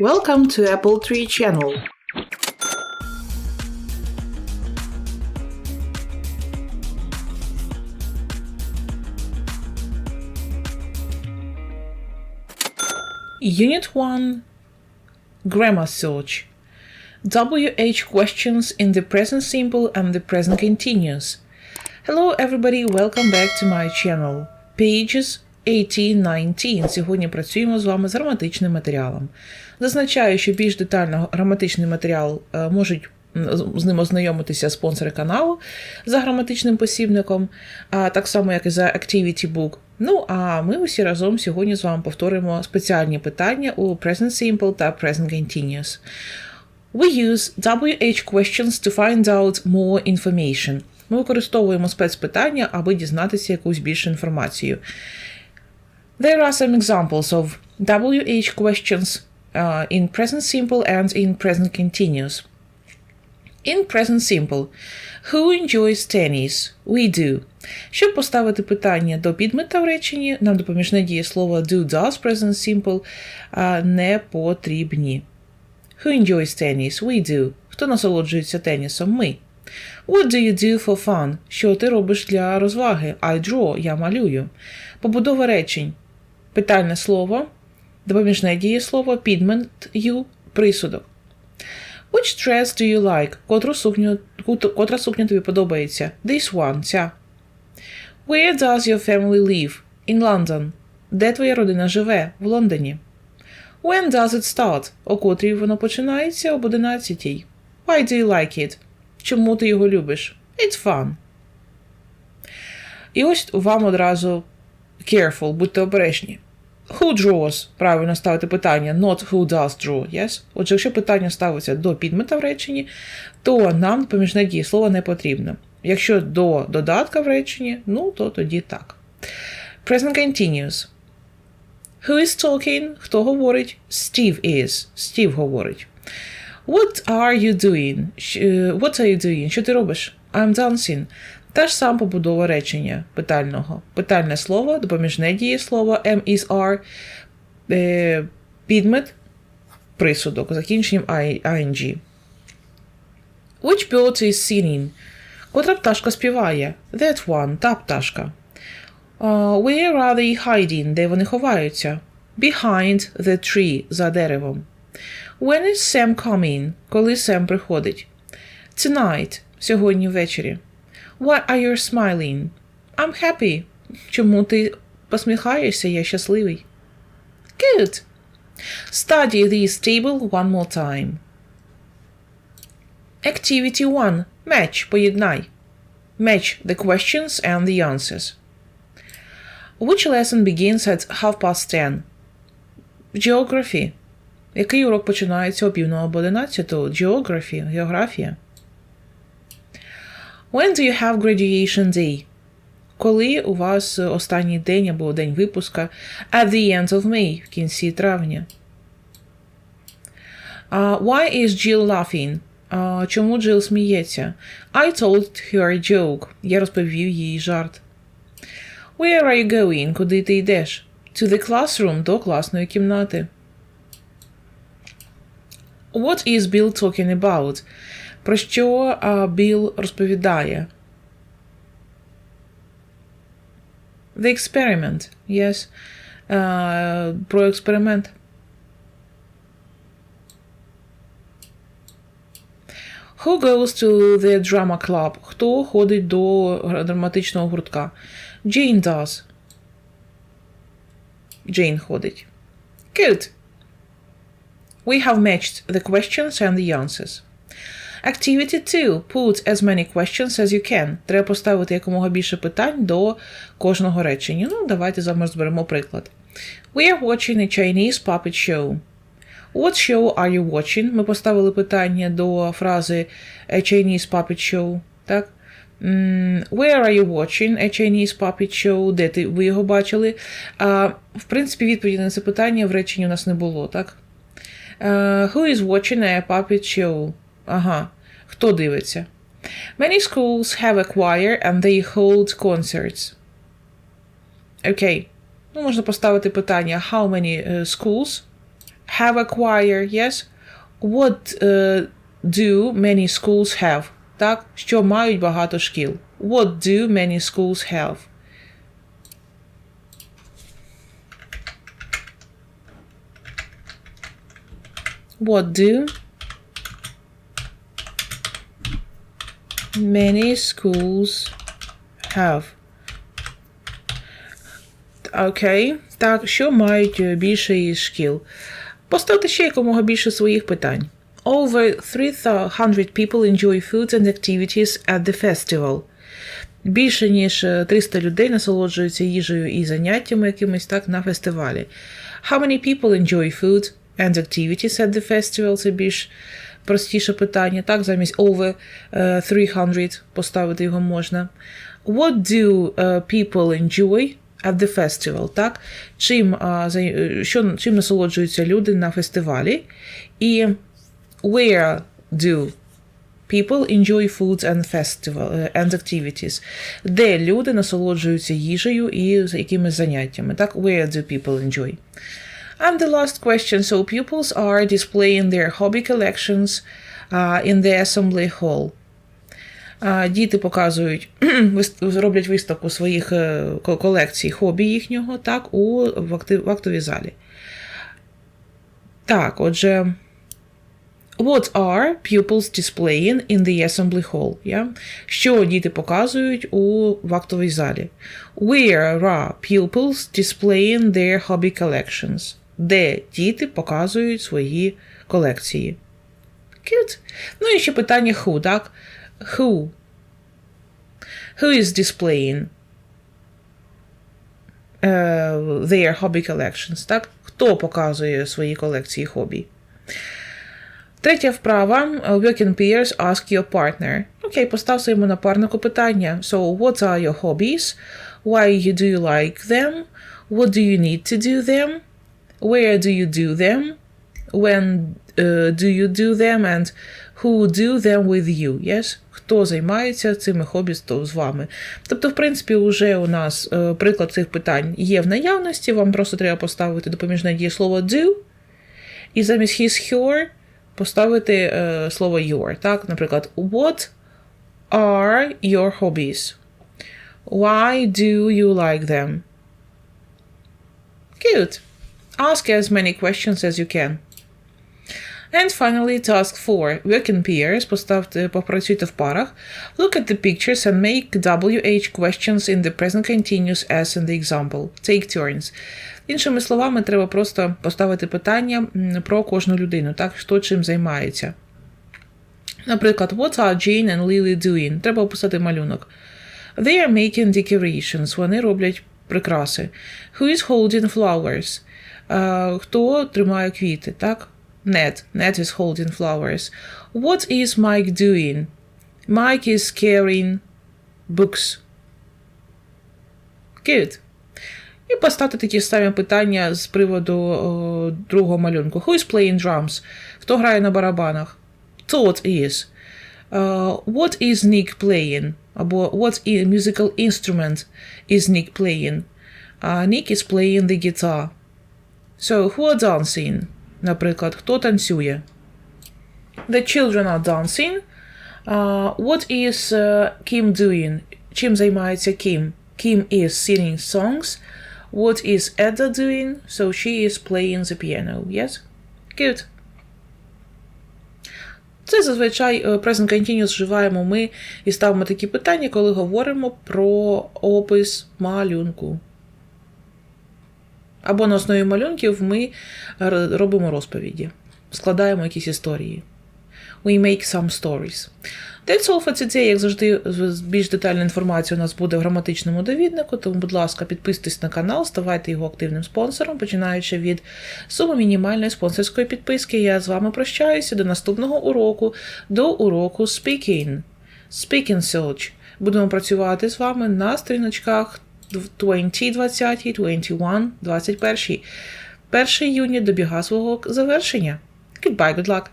Welcome to Apple Tree channel. Unit 1 Grammar Search WH questions in the present simple and the present continuous. Hello everybody, welcome back to my channel. Pages 18-19. Сьогодні працюємо з вами з граматичним матеріалом. Зазначаю, що більш детально граматичний матеріал е, можуть з ним ознайомитися спонсори каналу за граматичним посібником, так само, як і за Activity Book. Ну, а ми усі разом сьогодні з вами повторимо спеціальні питання у Present Simple та Present Continuous. We use WH questions to find out more information. Ми використовуємо спецпитання, аби дізнатися якусь більшу інформацію. There are some examples of WH questions uh, in present simple and in present continuous. In present simple, who enjoys tennis? We do. Щоб поставити питання до підмета в реченні, нам допоміжне дієслово do does present simple а, не потрібні. Who enjoys tennis? We do. Хто насолоджується тенісом? Ми. What do you do for fun? Що ти робиш для розваги? I draw. Я малюю. Побудова речень. Питальне слово, допоміжне дієслово, підмет you, присудок. Which dress do you like? Котру сукню, котра сукня тобі подобається? This one, ця. Where does your family live? In London. Де твоя родина живе? В Лондоні. When does it start? О котрій воно починається об 11. Why do you like it? Чому ти його любиш? It's fun. І ось вам одразу careful, будьте обережні. Who draws? Правильно ставити питання, not who does draw, yes? Отже, якщо питання ставиться до підмета в реченні, то нам поміжне дієслово не потрібно. Якщо до додатка в реченні, ну то тоді так. Present continuous. Who is talking? Хто говорить? Steve is. Стів говорить. What are you doing? Е, What are you doing? Що ти робиш? I'm dancing. Та ж сам побудова речення питального. Питальне слово, допоміжне дієслово am is are, е, підмет, присудок, закінченням ing. Which bird is singing? Котра пташка співає? That one, та пташка. Uh, where are they hiding? Де вони ховаються? Behind the tree, за деревом. When is Sam coming? Коли Сем приходить? Tonight, сьогодні ввечері. Why are you smiling? I'm happy. Чому ти посміхаєшся? Я щасливий. Good. Study this table one more time. Activity 1. Match. Поєднай. Match the questions and the answers. Which lesson begins at half past ten? Geography. Який урок починається о пів на об 11? Geography. Географія. When do you have graduation day? Коли у вас останній день або день випуска? At the end of May. В кінці травня. Uh, why is Jill laughing? Uh, чому Джил сміється? I told her a joke. Я розповів їй жарт. Where are you going? Куди ти йдеш? To the classroom, до класної кімнати. What is Bill talking about? Про що а, Біл розповідає? The experiment. Yes. А, про експеримент. Who goes to the drama club? Хто ходить до драматичного гуртка? Jane does. Jane ходить. Good. We have matched the questions and the answers. Activity 2. Put as many questions as you can. Треба поставити якомога більше питань до кожного речення. Ну, давайте з вами розберемо приклад. We are watching a Chinese puppet show. What show are you watching? Ми поставили питання до фрази a Chinese puppet show. Так? Where are you watching a Chinese puppet show? Де ти ви його бачили? А, в принципі, відповіді на це питання в реченні у нас не було, так? Е, who is watching a puppet show? Ага. Хто дивиться? Many schools have a choir and they hold concerts. Окей. Ну, можна поставити питання how many е, schools have a choir, yes? What uh, do many schools have? Так, що мають багато шкіл. What do many schools have? What do many schools have? Окей. Так, що мають е, більше шкіл? Поставте ще якомога більше своїх питань. Over 300 people enjoy foods and activities at the festival. Більше ніж е, 300 людей насолоджуються їжею і заняттями якимись так на фестивалі. How many people enjoy food and activities at the festival? Це більш простіше питання. Так, замість over е, 300 поставити його можна. What do е, people enjoy at the festival? Так? Чим, е, що, чим насолоджуються люди на фестивалі? І where do people enjoy foods and festival е, and activities? Де люди насолоджуються їжею і якимись заняттями? Так? Where do people enjoy? And the last question. So pupils are displaying their hobby collections uh, in the assembly hall. А, Діти показують, роблять виставку своїх е, ко- колекцій хобі їхнього, так, у в, актив, в актовій залі. Так, отже, what are pupils displaying in the assembly hall? Yeah? Що діти показують у в актовій залі? Where are pupils displaying their hobby collections? Де діти показують свої колекції? Cute. Ну і ще питання who, так? Who? Who is displaying uh, their hobby collections, так? Хто показує свої колекції хобі? Третя вправа. Uh, Work in pairs, ask your partner. Окей, постав своєму напарнику питання. So, what are your hobbies? Why do you like them? What do you need to do them? Where do you do them? When uh, do you do them? And who do them with you? Yes? Хто займається цими хобі з вами? Тобто, в принципі, вже у нас е, приклад цих питань є в наявності. Вам просто треба поставити допоміжне дієслово do, і замість his, her поставити е, слово your. Так? Наприклад, what are your hobbies? Why do you like them? Good. Ask as many questions as you can. And finally, task 4. Work in pairs. Поставте, попрацюйте в парах. Look at the pictures and make WH questions in the present continuous as in the example. Take turns. Іншими словами, треба просто поставити питання про кожну людину, так, хто чим займається. Наприклад, what are Jane and Lily doing? Треба описати малюнок. They are making decorations. Вони роблять прикраси. Who is holding flowers? Е, хто тримає квіти, так? Ned. Ned is holding flowers. What is Mike doing? Mike is carrying books. Good. І поставити такі самі питання з приводу о, другого малюнку. Who is playing drums? Хто грає на барабанах? Thought is. Uh, what is Nick playing? Або what musical instrument is Nick playing? Uh, Nick is playing the guitar. So, who are dancing? Наприклад, хто танцює? The children are dancing. Uh, what is uh, Kim doing? Чим займається Kim? Kim is singing songs. What is Edda doing? So she is playing the piano. Yes? Good. Це зазвичай е, present continuous вживаємо ми і ставимо такі питання, коли говоримо про опис малюнку. Або на основі малюнків ми робимо розповіді, складаємо якісь історії. We make some stories. All for. Як завжди, більш детальна інформація у нас буде в граматичному довіднику, тому, будь ласка, підписуйтесь на канал, ставайте його активним спонсором, починаючи від суми мінімальної спонсорської підписки. Я з вами прощаюся до наступного уроку, до уроку Speaking. Speaking Search. Будемо працювати з вами на сторіночках 2020, 21, 21. 1 юня добіга свого завершення. Goodbye, good luck!